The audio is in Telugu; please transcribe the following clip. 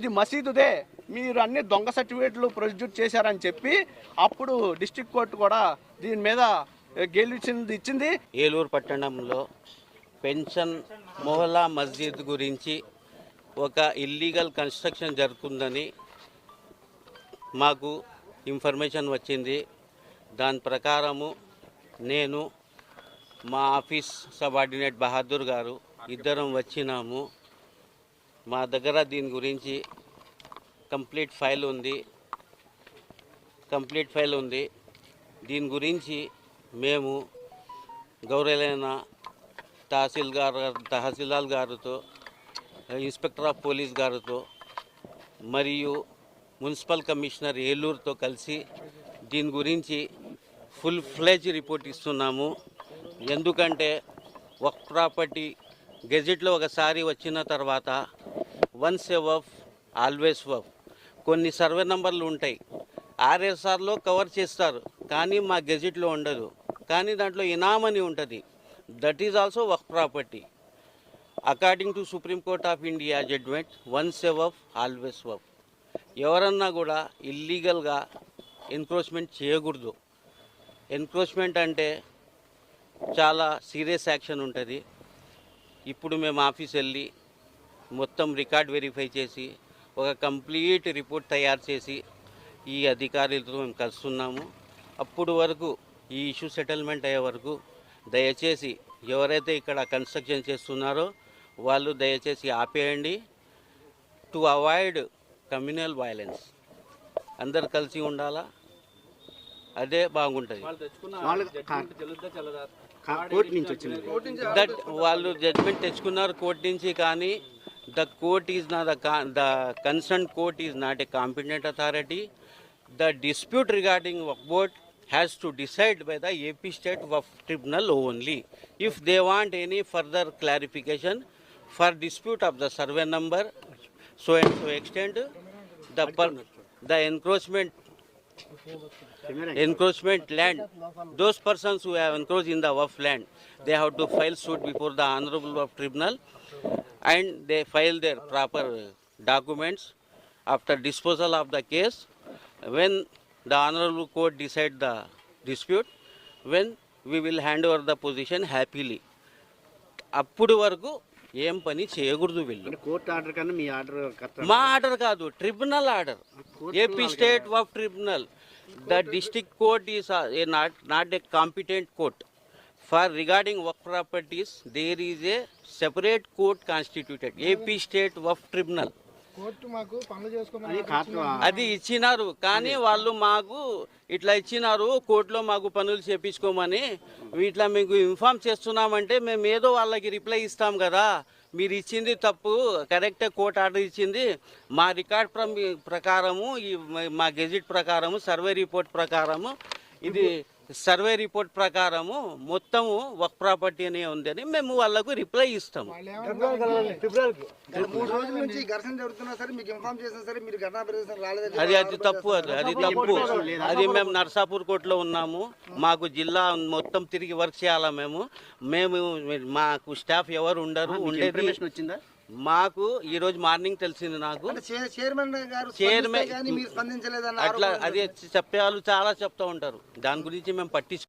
ఇది మసీదుదే మీరు అన్ని దొంగ సర్టిఫికేట్లు ప్రొడ్యూస్ చేశారని చెప్పి అప్పుడు డిస్టిక్ కోర్టు కూడా దీని మీద గెలిచింది ఇచ్చింది. ఏలూరు పట్టణంలో పెన్షన్ మొహల్లా మస్జిద్ గురించి ఒక ఇల్లీగల్ కన్స్ట్రక్షన్ జరుగుతుందని మాకు ఇన్ఫర్మేషన్ వచ్చింది. దాని ప్రకారము నేను మా ఆఫీస్ సబార్డినేట్ బహాదూర్ గారు ఇద్దరం వచ్చినాము. మా దగ్గర దీని గురించి కంప్లీట్ ఫైల్ ఉంది. కంప్లీట్ ఫైల్ ఉంది. దీని గురించి మేము గౌరవైన తహసీల్దార్ తహసీల్దార్ గారితో ఇన్స్పెక్టర్ ఆఫ్ పోలీస్ గారితో మరియు మున్సిపల్ కమిషనర్ ఏలూరుతో కలిసి దీని గురించి ఫుల్ ఫ్లెజ్ రిపోర్ట్ ఇస్తున్నాము. ఎందుకంటే ఒక ప్రాపర్టీ గెజెట్లో ఒకసారి వచ్చిన తర్వాత వన్స్ ఎవఫ్ వఫ్ ఆల్వేస్ వఫ్ కొన్ని సర్వే నంబర్లు ఉంటాయి. ఆర్ఎస్ఆర్లో కవర్ చేస్తారు కానీ మా గెజెట్లో ఉండదు. కానీ దాంట్లో ఇనామ్ అని ఉంటుంది. That is also waqf property. According to supreme court of India judgment once a waqf always waqf ఎవరన్నా కూడా ఇల్లీగల్గా ఎన్క్రోచ్మెంట్ చేయకూడదు. ఎన్క్రోచ్మెంట్ అంటే చాలా సీరియస్ యాక్షన్ ఉంటుంది. ఇప్పుడు మేము ఆఫీస్ వెళ్ళి మొత్తం రికార్డ్ వెరిఫై చేసి ఒక కంప్లీట్ రిపోర్ట్ తయారు చేసి ఈ అధికారులతో మేము కలుస్తున్నాము. అప్పుడు వరకు ఈ ఇష్యూ సెటిల్మెంట్ అయ్యే వరకు దయచేసి ఎవరైతే ఇక్కడ కన్స్ట్రక్షన్ చేస్తున్నారో వాళ్ళు దయచేసి ఆపేయండి. To avoid communal violence. అందరు కలిసి ఉండాలా? అదే బాగుంటుంది. వాళ్ళు కోర్టు నుంచి వచ్చింది. దట్ వాళ్ళు జడ్జ్మెంట్ తెచ్చుకున్నారు కోర్టు నుంచి కానీ The court is not the, the concerned court is not a competent authority. The dispute regarding work board has to decide by the AP state tribunal only. If they want any further clarification for dispute of the survey number, so and so extent, the, per, the encroachment encroachment land those persons who have encroached in the work land they have to file suit before the honorable of tribunal and they file their proper documents after disposal of the case. When the Honorable Court decide the dispute, when we will hand over the position happily. అప్పుడు వరకు ఏం పని చేయకూడదు వీళ్ళు కోర్టు ఆర్డర్ కన్నా మీ ఆర్డర్ మా ఆర్డర్ కాదు tribunal order AP state of tribunal the district court is not not a competent court for regarding work properties there is a separate court constituted AP state waqf tribunal court మాకు పనులు చేసుకోమని అది ఇచ్చినారు. కానీ వాళ్ళు మాకు ఇట్లా ఇచ్చినారు కోర్టులో మాకు పనులు చేపించుకోమని. ఇట్లా మీకు ఇన్ఫామ్ చేస్తున్నామంటే మేము ఏదో వాళ్ళకి రిప్లై ఇస్తాం కదా. మీరు ఇచ్చింది తప్పు కరెక్టే కోర్టు ఆర్డర్ ఇచ్చింది. మా రికార్డ్ ప్ర- ప్రకారము ఈ మా గెజిట్ ప్రకారము సర్వే రిపోర్ట్ ప్రకారము ఇది సర్వే రిపోర్ట్ ప్రకారము మొత్తము వర్క్ ప్రాపర్టీ అనే ఉందని మేము వాళ్ళకు రిప్లై ఇస్తాము. మూడు రోజుల నుంచి ఘర్షణ జరుగుతున్నా సరే మీకు ఇన్ఫార్మ్ చేసినా సరే మీరు ఘటనా ప్రదేశం రాలేదని అది అది తప్పు అది అది తప్పు. అది మేము నర్సాపూర్ కోర్టులో ఉన్నాము. మాకు జిల్లా మొత్తం తిరిగి వర్క్ చేయాలా మేము? మేము మాకు స్టాఫ్ ఎవరు ఉండరు ఉండేది ఇన్ఫర్మేషన్ వచ్చిందా? మాకు ఈ రోజు మార్నింగ్ తెలిసింది నాకు. చైర్మన్ గారు చైర్మన్ అట్లా అది చెప్పే వాళ్ళు చాలా చెప్తా ఉంటారు. దాని గురించి మేము పట్టించు